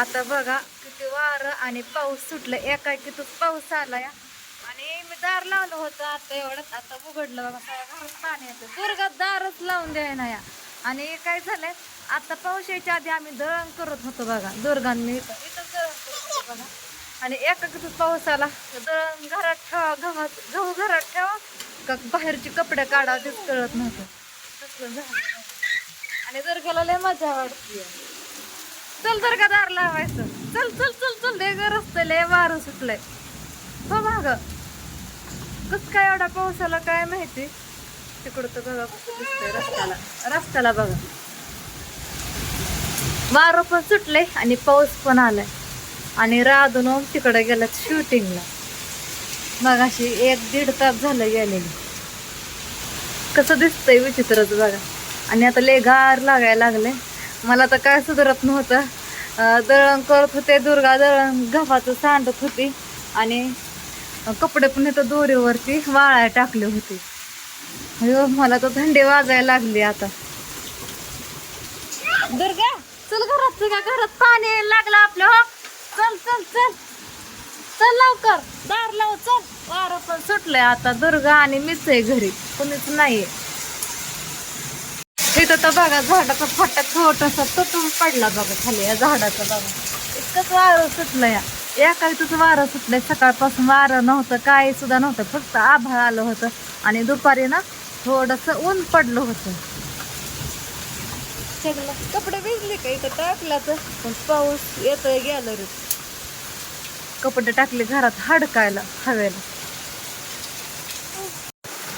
आता बघा किती वारं आणि पाऊस सुटलं. एकाकीतच पाऊस आला या. आणि मी दार लावलं होतं आता एवढंच. आता उघडलं बघा घरात पाणी येतं. दुर्गात दारच लावून द्यायना या. आणि काय झालंय आता पाऊस यायच्या आधी आम्ही दळण करत होतो बघा. दुर्गांनी इथं इथं दळण करत होतो बघा. आणि एकाकीतच पाऊस आला दळण घरात ठेवा गव्हात गहू घरात ठेवा. का बाहेरचे कपडे काढा तेच कळत नव्हतं. तसलं झालं. आणि दुर्गाला लय मजा वाटते. चल तर का दार लावायचं. चल चल चल चल लय गरज लय वारं सुटलंय. हो माग. कस काय एवढा पाऊस आला काय माहिती? तिकडं तर बघा कसं दिसतंय रस्त्याला. रस्त्याला बघा. वारं पण सुटलंय आणि पाऊस पण आलाय. आणि राधून तिकडे गेलं शूटिंगला. मग अशी एक दीड तास झालं गेलेली. कसं दिसतंय विचित्रच बघा. आणि आता लय गार लागायला लागले मला तर काय सुधारत नव्हतं. दळण करत होते दुर्गा दळण गव्हाचं सांडत होती आणि कपडे पण इथं दोरीवरती वाळाय टाकले होते. अयो मला तर थंडी वाजायला लागली आता. दुर्गा चल घरात तुझ्या घरात. पाणी लागलं आपलं हो. चल चल चल. चल लवकर. दार लाव चल. वारं पण सुटलंय आता. दुर्गा आणि मीच आहे घरी. कोणीच नाहीये. इथं तर बघा झाडाचा फटा छोटासा तुटून पडला बघा खाली या झाडाचा बघा. इतकंच वारं सुटलं या एकाच वारं सुटलंय. सकाळपासून वारं नव्हतं काय सुद्धा नव्हतं. फक्त आभाळ आलं होतं. आणि दुपारी ना थोडस ऊन पडलं होतं. सगळं कपडे भिजले का? इथं टाकल्याचं पण पाऊस येतोय गेलं रे कपडे टाकले घरात हडकायला हवेला.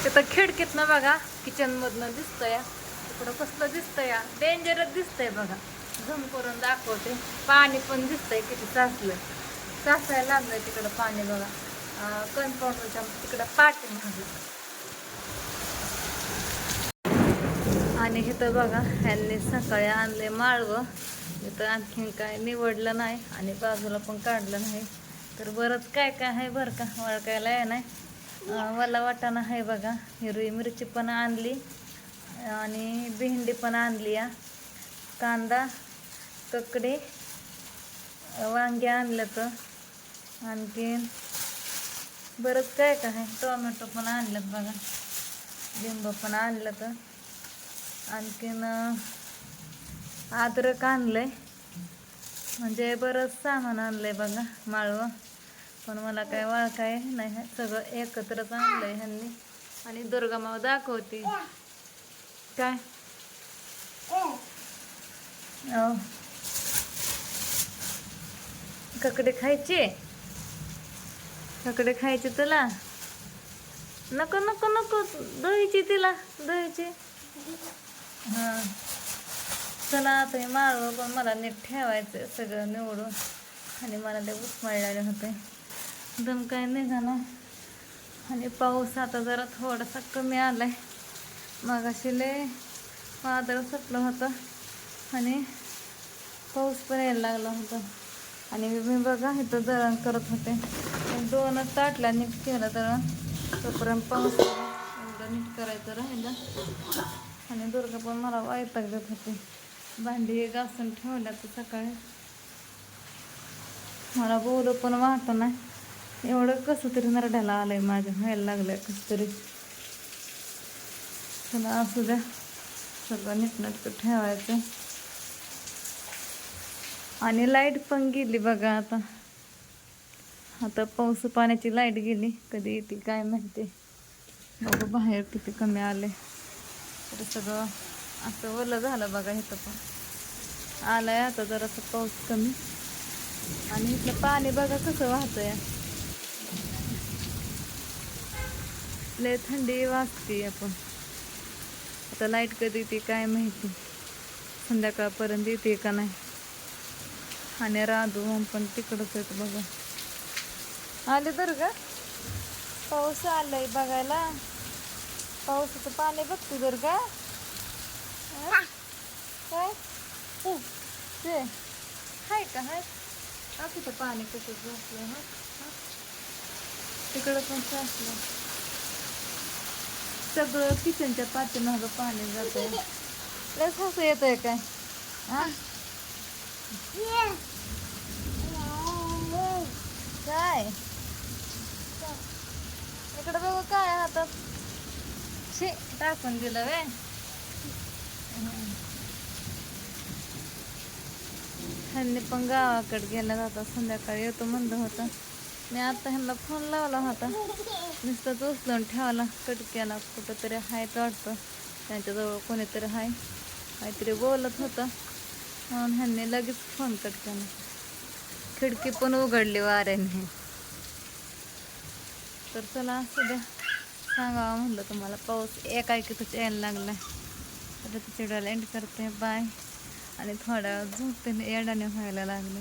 तिथं खिडकीतनं बघा किचन मधनं दिसतंय. लाकडं कसलं दिसतंय या? डेंजरच दिसतंय बघा. झम करून दाखवते. पाणी पण दिसतंय किती साचलंय. साचायला लागलंय तिकडं पाणी बघा. कणपाऊंडच्या तिकडं पाठी म्हणजे आणि इथं बघा ह्यांनी सकाळी आणले माळवं. इथं आणखीन काय निवडलं नाही आणि बाजूला पण काढलं नाही. तर बरंच काय काय आहे बरं का? वळकायला आहे नाही मला वाटाणा आहे बघा हिरवी मिरची पण आणली. आणि भेंडी पण आणली या कांदा ककडे वांगे आणलं तर आणखीन बरंच काय काय टोमॅटो पण आणलं बघा. लिंब पण आणलं तर आणखीन अद्रक अद्रक आणलंय. म्हणजे बरंच सामान आणलंय बघा माळवं. पण मला काय वळखाय नाही सगळं एकत्रच आणलंय ह्यांनी. आणि दुर्गा माव दाखवते. काय? अहो. ककडे खायचे? ककडे खायचे तुला? नको नको नको. दहीची तिला दहीची हा. चला आता हे माळवं पण मला नीट ठेवायचं सगळं निवडून. आणि मला ते उचमाळलेले होते. दम काय निघाला आणि पाऊस आता जरा थोडासा कमी आलाय. आहे अशी लय वादळ सुटलं होतं आणि पाऊस पण यायला लागला होता. आणि मी बघा इथं दळण करत होते. दोनच ताटल्या नीट केलं दळण तोपर्यंत पाऊस एवढं नीट करायचं राहिलं. आणि दुर्गा पण मला वायताग देत होती. भांडी घासून ठेवल्या तर सकाळी. मला बोलू पण वाटत नाही. एवढं कसं तरी नरड्याला आलंय माझ्या. व्हायला लागलंय कसं तरी. चला असू द्या. सगळं नीटनाटकं ठेवायचं. आणि लाइट पण गेली बघा आता. आता पाऊस पाण्याची लाइट गेली. कधी येते काय माहिती. बघू बाहेर किती कमी आले. तर सगळं असं ओलं झालं बघा इथं पण. आलाय आता जरासं पाऊस कमी. आणि इथलं पाणी बघा कसं वाहतंय. लय थंडी वाजते आपण आता लाइट कधी येते काय माहिती? संध्याकाळपर्यंत येते का नाही? आणि राधू पण तिकडंच येत बघा. आले तर का? पाऊस आलाय बघायला. पावसाचं पाणी बघते जर का. काय? ते. हाय का हाय? असं तिथं पाणी कसं बसलं हा? तिकडं पण साचलं सगळं किचनच्या पाठीमागं पाणी जात. लस हसू आहे काय? हा? काय? इकडे बघू काय हातात शे टाकून दिलं वे ह्यांनी पण गावाकडे गेला जाता. संध्याकाळी येतो म्हणलं होतं. मी आता ह्यांना फोन लावला होता. नुसतंच उचलून ठेवला. कटक्याला कुठंतरी हायत वाटतं. त्यांच्याजवळ कोणीतरी हाय. काहीतरी बोलत होतं. म्हणून ह्यांनी लगेच फोन कटक्यानं खिडकी पण उघडली वाऱ्याने. तर चला असू द्या. सांगावं म्हणलं तुम्हाला. पाऊस एकाएकीतच यायला लागलाय. तर तिच्या एंड करते. बाय आणि थोड्या वेळ झोपते येडाने व्हायला लागले.